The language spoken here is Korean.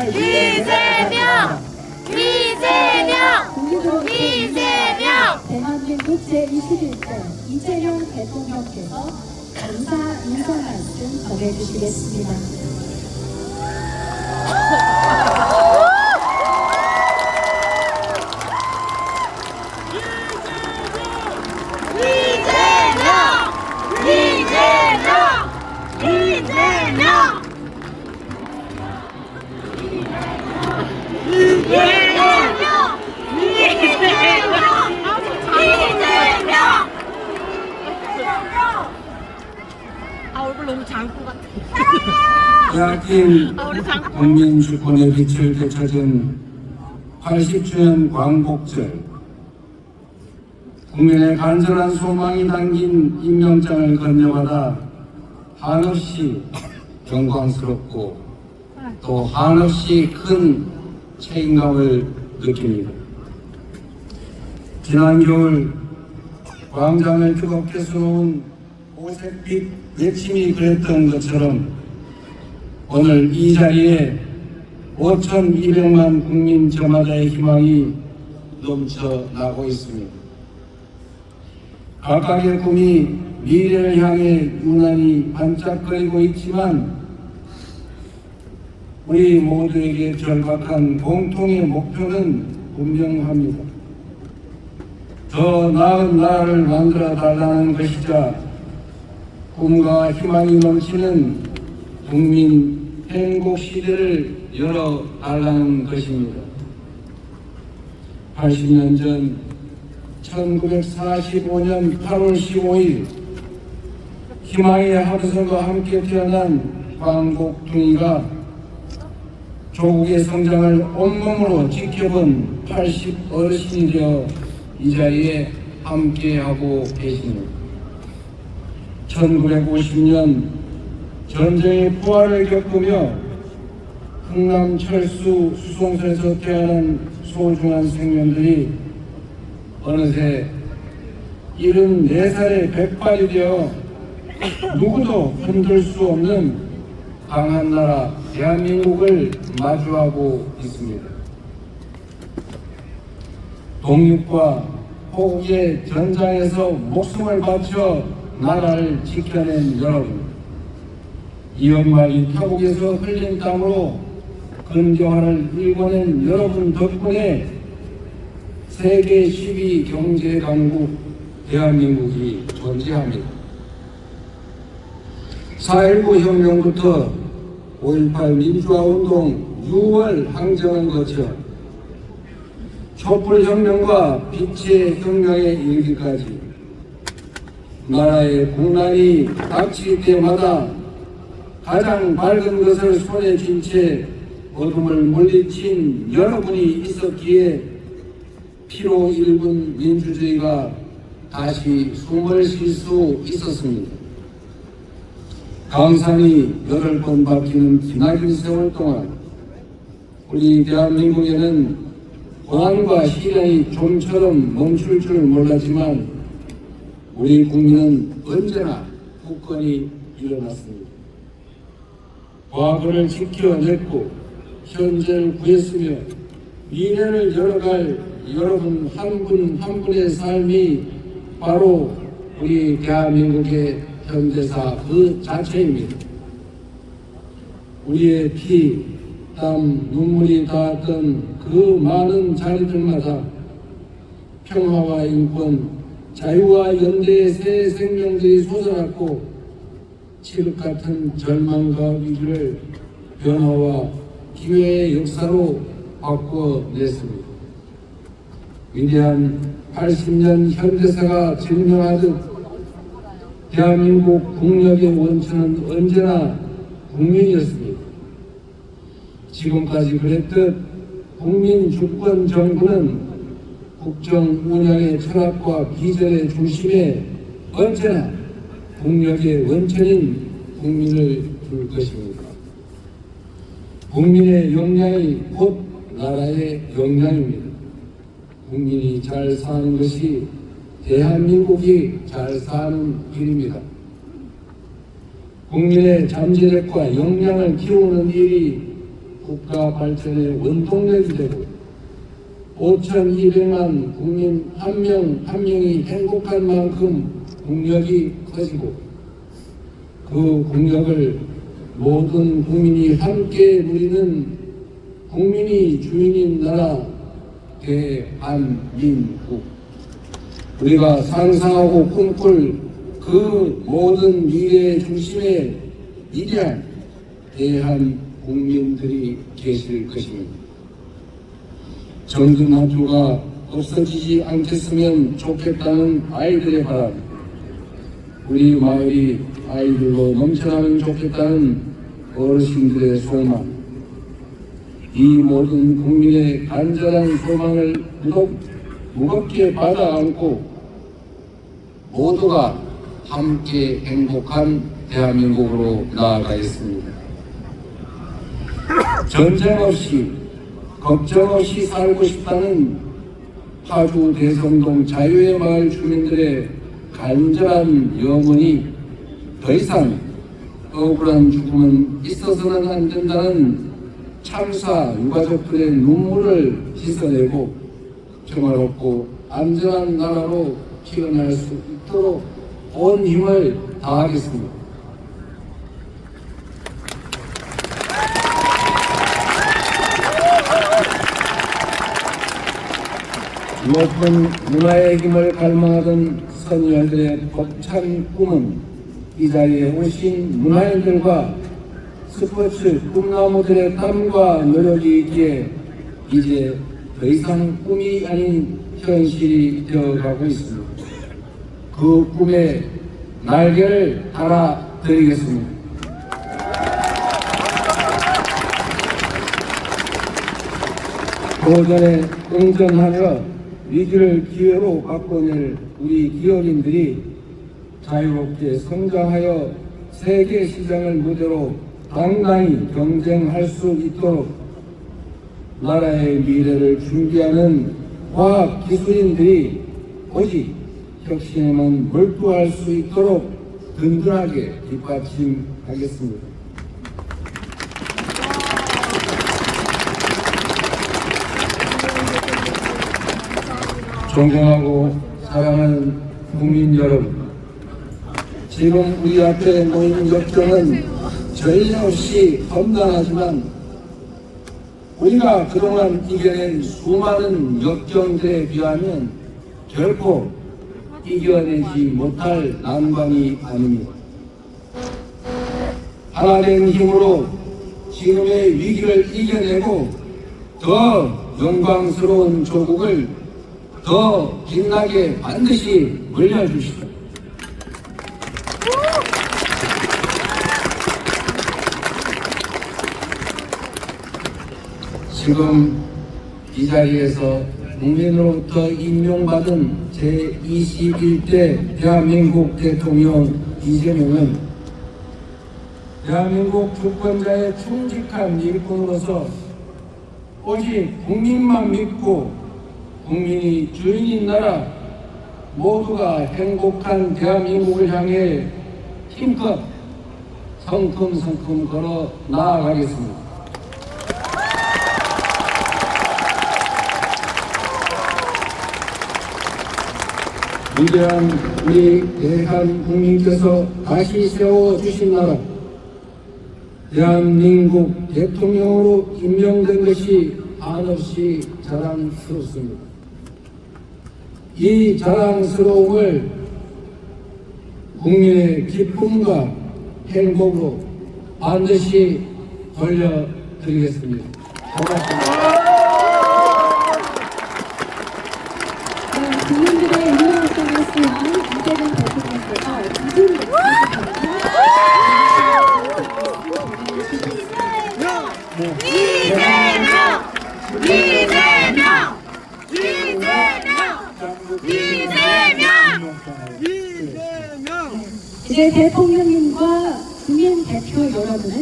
이재명! 이재명! 이재명! 대한민국 제21대 이재명 대통령께서 감사 인사 말씀 전해주시겠습니다. 대학인 국민 주권의 빛을 되찾은 80주년 광복절 국민의 간절한 소망이 담긴 임명장을 건네받아 한없이 영광스럽고 또 한없이 큰 책임감을 느낍니다. 지난 겨울 광장을 뜨겁게 수놓은 오색빛 외침이 그랬던 것처럼 오늘 이 자리에 5,200만 국민 저마다의 희망이 넘쳐나고 있습니다. 각각의 꿈이 미래를 향해 유난히 반짝거리고 있지만 우리 모두에게 절박한 공통의 목표는 분명합니다. 더 나은 나라를 만들어 달라는 것이자 꿈과 희망이 넘치는 국민 행복 시대를 열어 달라는 것입니다. 80년 전 1945년 8월 15일 희망의 하루선과 함께 태어난 광복둥이가 조국의 성장을 온몸으로 지켜본 80 어르신이 되어 이 자리에 함께하고 계십니다. 1950년 전쟁의 포화를 겪으며 흥남 철수 수송소에서 태어난 소중한 생명들이 어느새 74살의 백발이 되어 누구도 흔들 수 없는 강한 나라 대한민국을 마주하고 있습니다. 독립과 포국의 전장에서 목숨을 바쳐 나라를 지켜낸 여러분, 이연말이 타국에서 흘린 땀으로 근교화를 일궈낸 여러분 덕분에 세계 10위 경제 강국 대한민국이 존재합니다. 4.19 혁명부터 5.18 민주화 운동 6월 항쟁을 거쳐 촛불혁명과 빛의 혁명에 이르기까지 나라의 국난이 닥칠 때마다 가장 밝은 것을 손에 쥔 채 어둠을 물리친 여러분이 있었기에 피로 일군 민주주의가 다시 숨을 쉴 수 있었습니다. 강산이 열흘 번 바뀌는 기나긴 세월 동안 우리 대한민국에는 고난과 시련이 좀처럼 멈출 줄 몰랐지만 우리 국민은 언제나 굳건히 일어났습니다. 과거를 지켜냈고 현재를 구했으며 미래를 열어갈 여러분 한 분 한 분의 삶이 바로 우리 대한민국의 현대사 그 자체입니다. 우리의 피, 땀, 눈물이 닿았던 그 많은 자리들마다 평화와 인권, 자유와 연대의 새 생명들이 솟아났고 칠흑 같은 절망과 위기를 변화와 기회의 역사로 바꿔냈습니다. 위대한 80년 현대사가 증명하듯 대한민국 국력의 원천은 언제나 국민이었습니다. 지금까지 그랬듯 국민 주권 정부는 국정 운영의 철학과 비전의 중심에 언제나 국력의 원천인 국민을 둘 것입니다. 국민의 역량이 곧 나라의 역량입니다. 국민이 잘 사는 것이 대한민국이 잘 사는 길입니다. 국민의 잠재력과 역량을 키우는 일이 국가 발전의 원동력이 되고 5,200만 국민 한 명 한 명이 행복한 만큼 국력이 커지고 그 국력을 모든 국민이 함께 누리는 국민이 주인인 나라 대한민국 우리가 상상하고 꿈꿀 그 모든 미래의 중심에 위대한 대한 국민들이 계실 것입니다. 정등학교가 없어지지 않겠으면 좋겠다는 아이들의 바람, 우리 마을이 아이들로 넘쳐나면 좋겠다는 어르신들의 소망, 이 모든 국민의 간절한 소망을 무겁, 무겁게 받아 안고 모두가 함께 행복한 대한민국으로 나아가겠습니다. 전쟁 없이 걱정 없이 살고 싶다는 파주 대성동 자유의 마을 주민들의 간절한 영혼이 더 이상 억울한 죽음은 있어서는 안 된다는 참사 유가족들의 눈물을 씻어내고 평화롭고 안전한 나라로 피어날 수 있도록 온 힘을 다하겠습니다. 높은 문화의 힘을 갈망하던 선열들의 벅찬 꿈은 이 자리에 오신 문화인들과 스포츠 꿈나무들의 땀과 노력이 있기에 이제 더 이상 꿈이 아닌 현실이 되어가고 있습니다. 그 꿈에 날개를 달아드리겠습니다. 도전에 응전하며 위기를 기회로 바꿔낼 우리 기업인들이 자유롭게 성장하여 세계 시장을 무대로 당당히 경쟁할 수 있도록 나라의 미래를 준비하는 과학 기술인들이 오직 혁신에만 몰두할 수 있도록 든든하게 뒷받침하겠습니다. 존경하고 사랑하는 국민 여러분, 지금 우리 앞에 놓인 역경은 전례 없이 험난하지만 우리가 그동안 이겨낸 수많은 역경들에 비하면 결코 이겨내지 못할 난방이 아닙니다. 하나된 힘으로 지금의 위기를 이겨내고 더 영광스러운 조국을 더 빛나게 반드시 물려주시오. 지금 이 자리에서 국민으로부터 임명받은 제21대 대한민국 대통령 이재명은 대한민국 주권자의 충직한 일꾼으로서 오직 국민만 믿고 국민이 주인인 나라 모두가 행복한 대한민국을 향해 힘껏 성큼성큼 걸어 나아가겠습니다. 위대한 우리 대한 국민께서 다시 세워주신 나라 대한민국 대통령으로 임명된 것이 한없이 자랑스럽습니다. 이 자랑스러움을 국민의 기쁨과 행복으로 반드시 돌려드리겠습니다. 고맙습니다. 네, 국민들의 수행한 이재명 대통령께서 이분을 이재명! 이재명! 이재명! 이재명! 이 제 대통령님과 국민 대표 여러분은